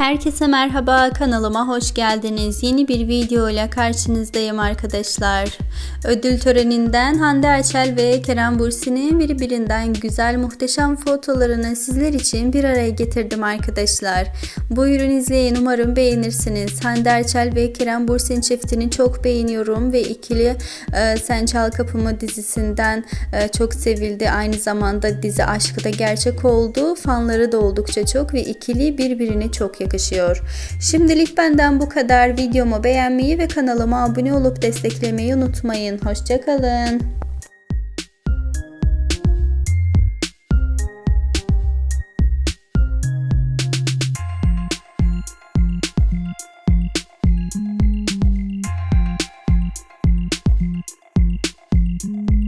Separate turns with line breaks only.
Herkese merhaba kanalıma hoş geldiniz. Yeni bir video ile karşınızdayım arkadaşlar. Ödül töreninden Hande Erçel ve Kerem Bürsin'in birbirinden güzel muhteşem fotolarını sizler için bir araya getirdim arkadaşlar. Buyurun izleyin umarım beğenirsiniz. Hande Erçel ve Kerem Bürsin çiftini çok beğeniyorum ve ikili e, Sen Çal Kapımı dizisinden e, çok sevildi. Aynı zamanda dizi aşkı da gerçek oldu. Fanları da oldukça çok ve ikili birbirine çok yakışıyor. Şimdilik benden bu kadar. Videomu beğenmeyi ve kanalıma abone olup desteklemeyi unutmayın. Hoşçakalın. thank you